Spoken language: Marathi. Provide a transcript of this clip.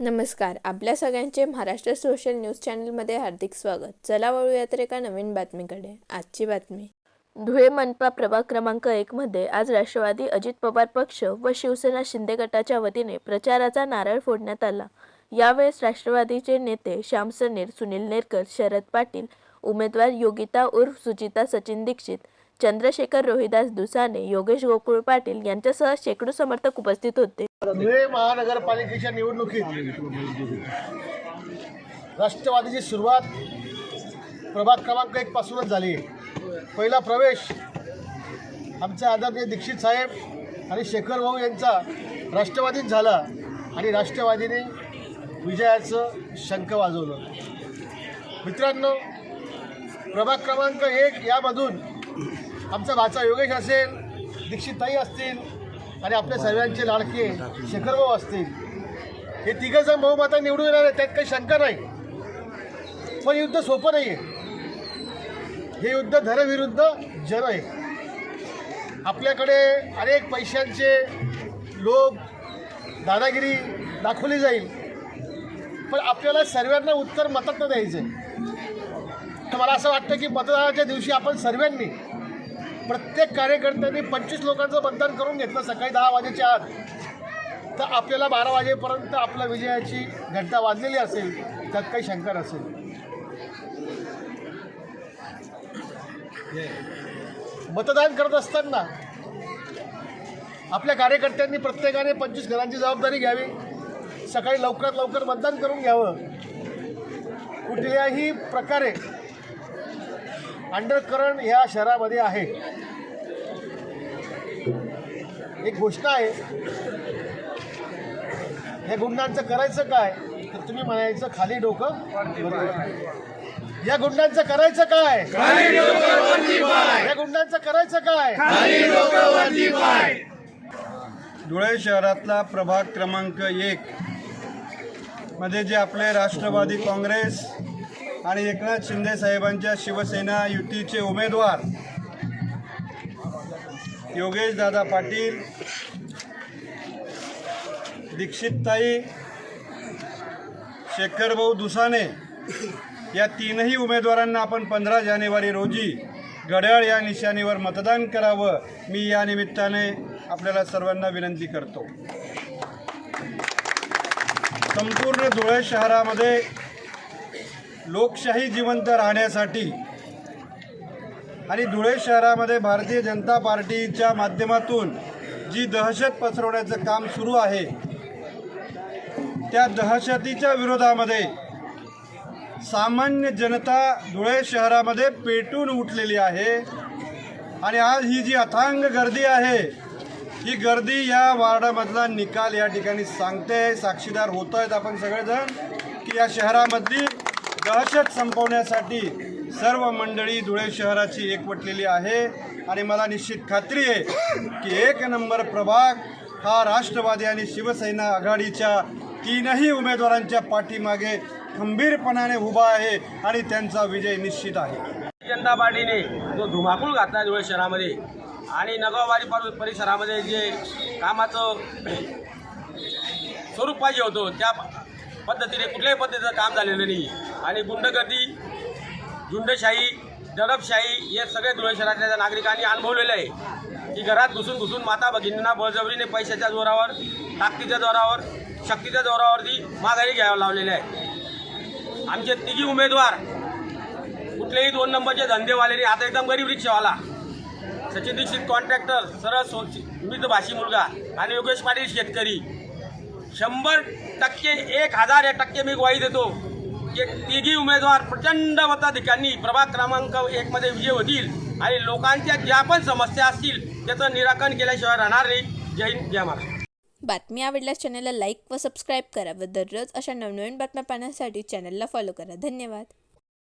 नमस्कार आपल्या सगळ्यांचे महाराष्ट्र सोशल न्यूज चॅनलमध्ये हार्दिक स्वागत. चला वळूयात एका नवीन बातमीकडे. आजची बातमी. धुळे मनपा प्रभाग क्रमांक एकमध्ये आज राष्ट्रवादी अजित पवार पक्ष व शिवसेना शिंदे गटाच्या वतीने प्रचाराचा नारळ फोडण्यात आला. यावेळेस राष्ट्रवादीचे नेते श्याम सनेर सुनील नेरकर शरद पाटील उमेदवार योगिता उर्फ सुचिता सचिन दीक्षित चंद्रशेखर रोहिदास दुसाने योगेश गोकुळ पाटील यांच्यासह शेकडो समर्थक उपस्थित होते. धुळे महानगरपालिकेच्या निवडणुकीत राष्ट्रवादीची सुरुवात प्रभाग क्रमांक एक पासूनच झाली. पहिला प्रवेश आमचे आदरणीय दीक्षित साहेब आणि शेखर भाऊ यांचा राष्ट्रवादीत झाला आणि राष्ट्रवादीने विजयाचं शंख वाजवलं. मित्रांनो प्रभाग क्रमांक एक यामधून आमचा भाचा योगेश असेल दीक्षितताई असतील आणि आपल्या सर्वांचे लाडके शेखरभाऊ असतील. हे तिघं जण बहुमता निवडून येणार आहे त्यात काही शंका नाही. पण युद्ध सोपं नाही आहे हे युद्ध धनविरुद्ध जन आहे. आपल्याकडे अनेक पैशांचे लोभ दादागिरी दाखवली जाईल. पण आपल्याला सर्वांना उत्तर मतात द्यायचं आहे तर मला असं वाटतं की मतदानाच्या दिवशी आपण सर्वांनी प्रत्येक कार्यकर्त्यांनी पंचवीस लोकांचं मतदान करून घेतलं सकाळी दहा वाजेच्या आत. तर आपल्याला बारा वाजेपर्यंत आपल्या विजयाची घंटा वाजलेली असेल त्यात काही शंका नसेल. मतदान करत असताना आपल्या कार्यकर्त्यांनी प्रत्येकाने पंचवीस घरांची जबाबदारी घ्यावी. सकाळी लवकरात लवकर मतदान करून घ्यावं. कुठल्याही प्रकारे अंडरकरण ह्या शहरामध्ये आहे. एक घोषणा आहे या गुंडांचं करायचं काय तर तुम्ही म्हणायचं खाली डोकं या गुंडांचं करायचं काय? या गुंडांचं करायचं काय? धुळे शहरातला प्रभाग क्रमांक एक. मध्ये जे आपले राष्ट्रवादी काँग्रेस आणि एकनाथ शिंदे साहेबांच्या शिवसेना युतीचे उमेदवार. योगेश दादा पाटील दीक्षितताई शेखरभाऊ दुसाने या तीनही उमेदवारांना आपण पंधरा जानेवारी रोजी घड्याळ या निशाणीवर मतदान करावं मी या निमित्ताने आपल्याला सर्वांना विनंती करतो. संपूर्ण धुळे शहरामध्ये लोकशाही जिवंत राहण्यासाठी आणि धुळे शहरामध्ये भारतीय जनता पार्टीच्या माध्यमातून जी दहशत पसरवण्याचं काम सुरू आहे त्या दहशतीच्या विरोधामध्ये सामान्य जनता धुळे शहरामध्ये पेटून उठलेली आहे. आणि आज ही जी अथांग गर्दी आहे ही गर्दी या वार्डामधला निकाल या ठिकाणी सांगते साक्षीदार होत आहेत आपण सगळेजण की या शहरामधली दहशत संपवण्यासाठी सर्व मंडळी धुळे शहराची एकवटलेली आहे. आणि मला निश्चित खात्री आहे की एक नंबर प्रभाग हा राष्ट्रवादी आणि शिवसेना आघाडीच्या तीनही उमेदवारांच्या पाठीमागे खंबीरपणाने उभा आहे आणि त्यांचा विजय निश्चित आहे. जनता पार्टीने जो धुमाकूळ घातला धुळे शहरामध्ये आणि नगरवाडी परिसरामध्ये जे कामाचं स्वरूप पाहिजे होतं त्या पद्धतीने कुठल्याही पद्धतीचं काम झालेलं नाही आणि गुंडगर्दी झुंडशाही दडपशाही हे सगळे धुळे शहरातल्या नागरिकांनी अनुभवलेलं आहे. की घरात घुसून घुसून माता भगिनींना बळजबरीने पैशाच्या जोरावर ताकदीच्या जोरावर शक्तीच्या जोरावरती माघारी घ्यावं लावलेले आहे. आमचे तिघी उमेदवार कुठलेही दोन नंबरचे धंदेवाले आता एकदम गरीब रिक्षावाला सचिन दीक्षित कॉन्ट्रॅक्टर सरळ सो मृतभाषी मुलगा आणि योगेश पाटील शेतकरी शंभर टक्के एक हजार एक टक्के मी ग्वाही देतो की तिघी उमेदवार प्रचंड मताधिकांनी प्रभाग क्रमांक एकमध्ये विजय होतील आणि लोकांच्या ज्या पण समस्या असतील त्याचं निराकरण केल्याशिवाय राहणार नाही. जय हिंद जय महाराष्ट्र. बातमी आवडल्यास चॅनलला लाईक व सबस्क्राईब करा व दररोज अशा नवनवीन बातम्या पाहण्यासाठी चॅनलला फॉलो करा. धन्यवाद.